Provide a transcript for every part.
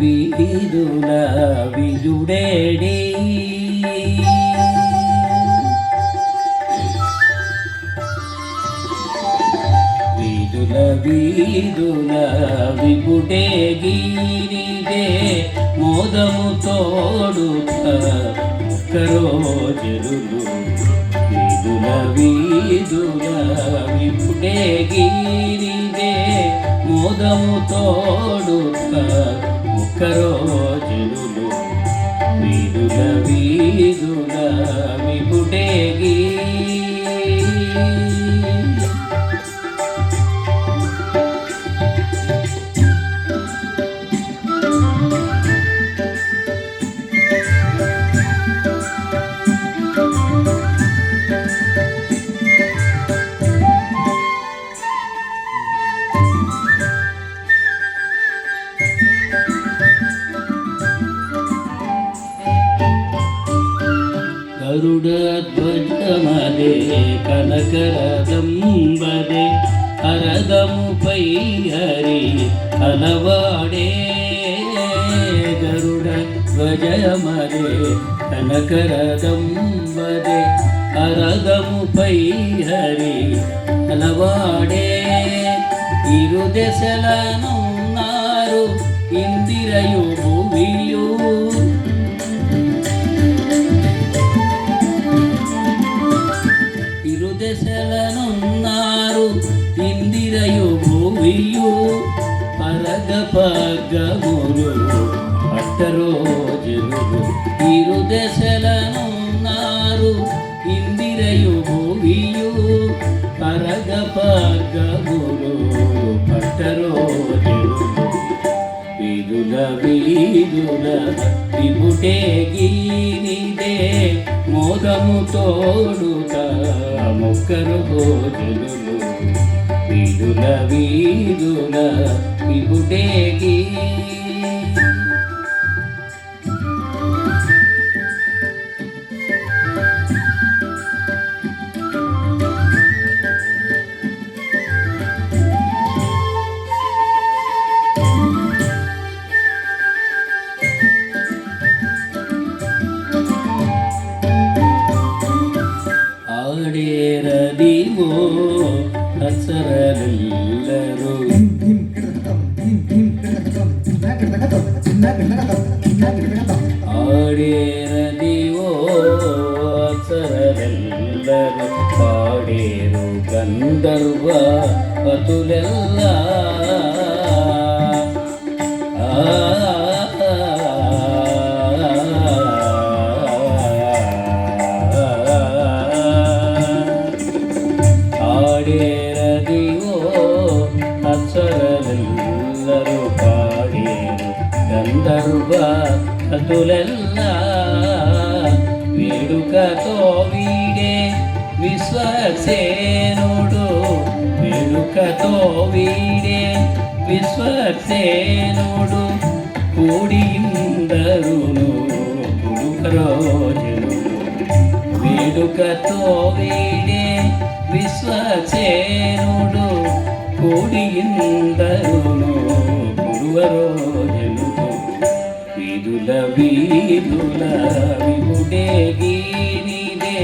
వీధుల విజుడేడి వీధుల వీధుల విపుటే గీరిదే మోదము తోడుత ఒక్కరోజులు వీధుల వీధుల విపుటే గీరిదే మోదము తోడుత ఒక్కరోజులు వీధుల వీధుల విపుటే గీ ಗರುಡಧ್ವಜಮಲೆ ಹರದಮು ಪೈ ಹರಿ ಹಲವಾಡೆ ಗರುಡ ಧ್ವಜಮಲೆ ಹರದಮು ಪೈ ಹರಿ ಹಲವಾಡೆ ಇರುದೆಸಲನು ನಾರು ಇಂದಿರಯು ಭೂಮಿಯೂ ఇందిరయు భూమియు పరగ పగ్గములు అట్టరోజులు ఇరుదశలనున్నారు ఇందిరయు భూమియు పరగ పగ్గములు పట్టరోజులు వీధుల వీధుల విపుటే గీనిదే మోదము తోడుత మొక్కరు భోజులు వీడుల వీడుల విపుటే ಆಡೇರದಿವೋ ಅಕ್ಷರವೆಲ್ಲರೂ ಪಾಡೇರು ಗಂಧರ್ವ ಅತುಲೆಲ್ಲ గంధర్వ వేడుకతో వీడే విశ్వసేనుడు. వేడుకతో వీడే విశ్వసేనుడు. కూడిందరును పుడుకరోజును. వేడుకతో వీడే విశ్వసేనుడు. కూడిందరును పురువరోజును వీధుల వీధుల విముడే గీనిదే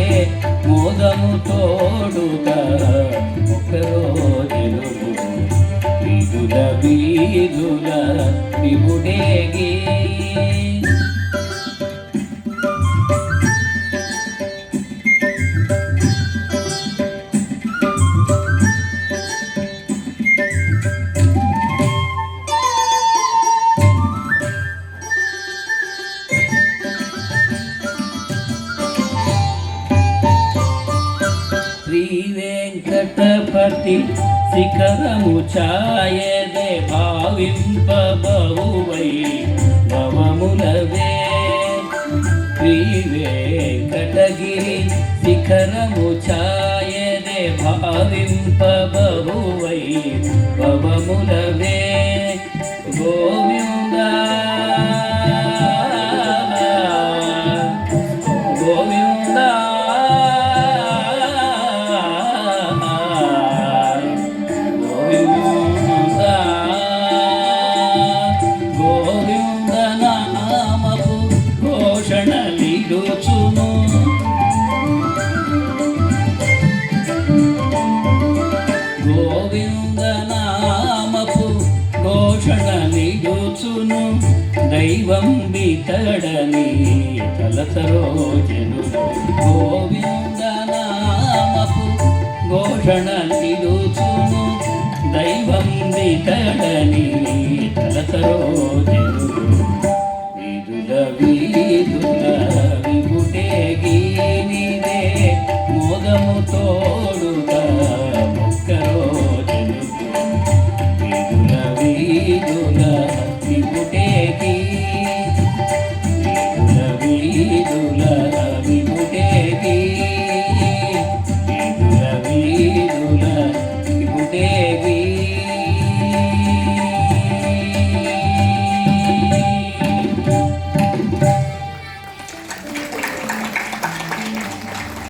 మోదము తోడుగా ఒకరోజును వీధుల వీధుల విముడే గీ శ్రీ వెంకటపతి శిఖరము ఛాయదే భావింప బహువై భవములవే శ్రీ వెంకటగిరి శిఖరము ఛాయదే భావింప బహువై భవములవే దైవం బితడని తలతరో గోవిందనామపు ఘోషణ నిలుచును. దైవం బితడని